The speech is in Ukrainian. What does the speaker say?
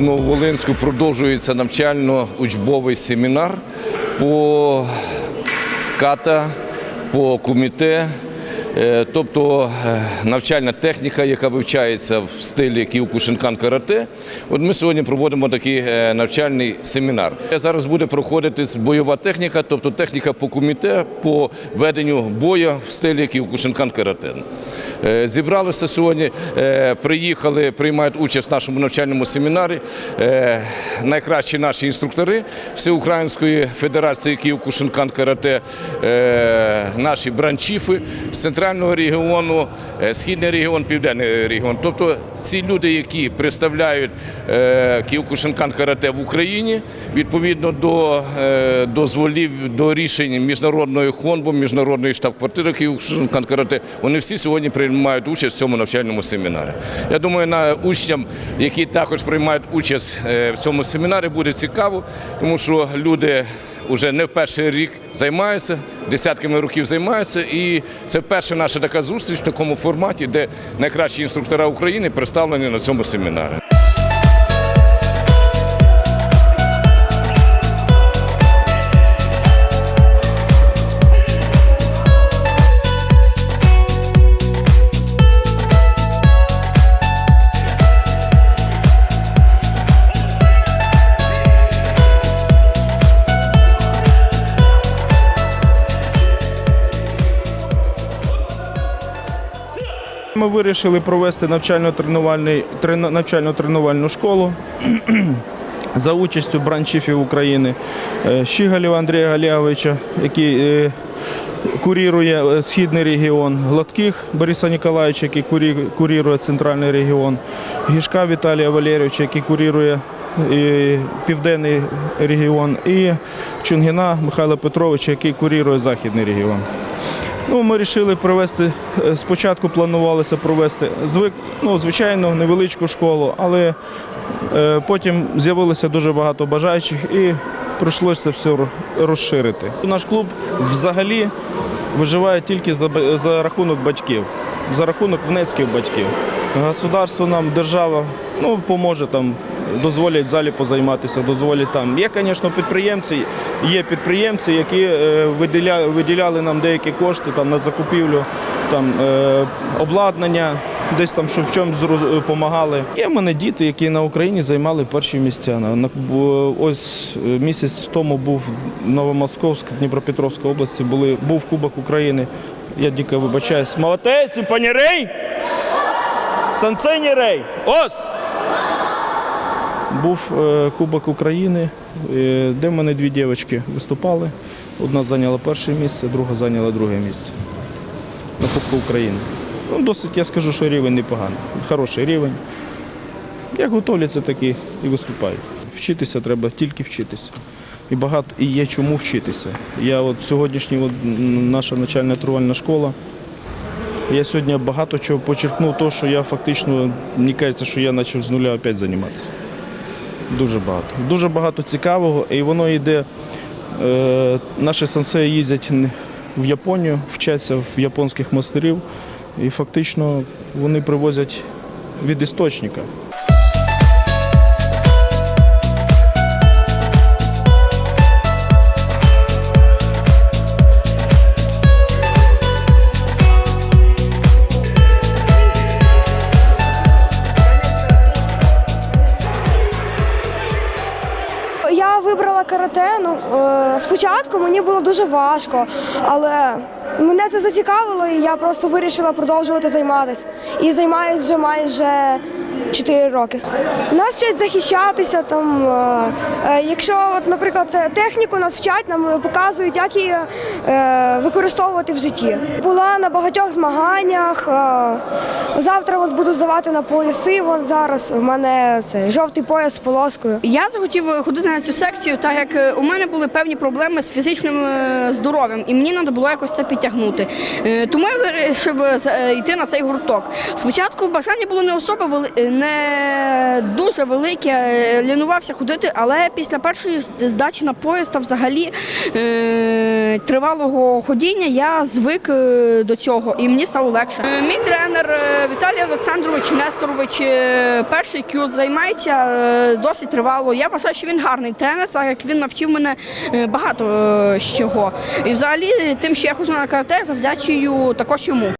в Нововолинську продовжується навчально-учбовий семінар по ката, по куміте. Е, Тобто е, навчальна техніка, яка вивчається в стилі кіокушинкан карате. От ми сьогодні проводимо такий е, навчальний семінар. Зараз буде проходити бойова техніка, тобто техніка по куміте, по веденню бою в стилі кіокушинкан карате. Зібралися сьогодні, приїхали, приймають участь в нашому навчальному семінарі. Найкращі наші інструктори Всеукраїнської федерації Київ-Кушинкан Карате, наші бранчіфи з центрального регіону, е, східний регіон, південний регіон. Тобто ці люди, які представляють е, Київ-Кушинкан Карате в Україні, відповідно до е, дозволів, до рішень міжнародної хонбу, міжнародної штаб-квартири Київ-Кушинкан Карате, вони всі сьогодні приймають участь в цьому навчальному семінарі. Я думаю, на учням, які також приймають участь в цьому семінарі, буде цікаво, тому що люди вже не в перший рік займаються, десятками років займаються, і це перша наша така зустріч в такому форматі, де найкращі інструктора України представлені на цьому семінарі. Ми вирішили провести навчально-тренувальну школу за участю бранчіфів України е, Щигалєва Андрія Галіговича, який е, курірує е, східний регіон, Гладких Бориса Ніколаєвича, який курірує центральний регіон, Гішка Віталія Валерійовича, який курірує південний регіон, і Чунгіна Михайла Петровича, який курірує західний регіон. Ну, ми вирішили провести, е, спочатку планувалося провести звик, ну, звичайно, невеличку школу, але е, потім з'явилося дуже багато бажаючих і прийшлося це все розширити. Наш клуб взагалі виживає тільки за, за рахунок батьків, за рахунок внесків батьків. Государство нам, держава, ну, поможе там. Дозволять в залі позайматися, дозволять там. Є, звісно, підприємці, є підприємці, які е, виділяли, нам деякі кошти там, на закупівлю там, е, обладнання, десь там що в чому допомагали. Є в мене діти, які на Україні займали перші місця. Ось е, місяць тому був Новомосковськ, Дніпропетровська області, були, був Кубок України. Я дико вибачаюсь. Молодець, панірей! Сансенірей! Ось! Був е, Кубок України, е, де в мене дві дівчатки виступали. Одна зайняла перше місце, друга зайняла друге місце на Кубку України. Ну, досить, я скажу, що рівень непоганий, хороший рівень. Як готовляться, так і, і виступають. Вчитися треба тільки вчитися. І багато і є чому вчитися. Я от сьогоднішня от, наша начальна трувальна школа. Я сьогодні багато чого почерпнув, то, що я фактично, мені кажеться, що я почав з нуля опять займатися. Дуже багато. Дуже багато цікавого, і воно йде. Е, наші сенсеї їздять в Японію, вчаться в японських мастерів, і фактично вони привозять від істочника. Карате. Ну е, спочатку мені було дуже важко, але мене це зацікавило, і я просто вирішила продовжувати займатися. І займаюся вже майже 4 роки. Нас вчать захищатися там. е, е, якщо, от, наприклад, техніку нас вчать, нам показують, як її е, використовувати в житті. Була на багатьох змаганнях. завтра от буду здавати на пояси. Вон зараз у мене цей жовтий пояс з полоскою. Я захотів ходити на цю секцію, так як у мене були певні проблеми з фізичним здоров'ям, і мені треба було якось це підтягнути. Тягнути. Е, Тому я вирішив е, йти на цей гурток. Спочатку бажання було не особо е, не дуже велике, лінувався ходити, але після першої здачі на поїзд та взагалі тривалого ходіння я звик до цього і мені стало легше. Мій тренер Віталій Олександрович Несторович, перший кюз займається досить тривало. Я вважаю, що він гарний тренер, так як він навчив мене багато з чого. І взагалі тим, що я ходжу на карате, завдячую також йому.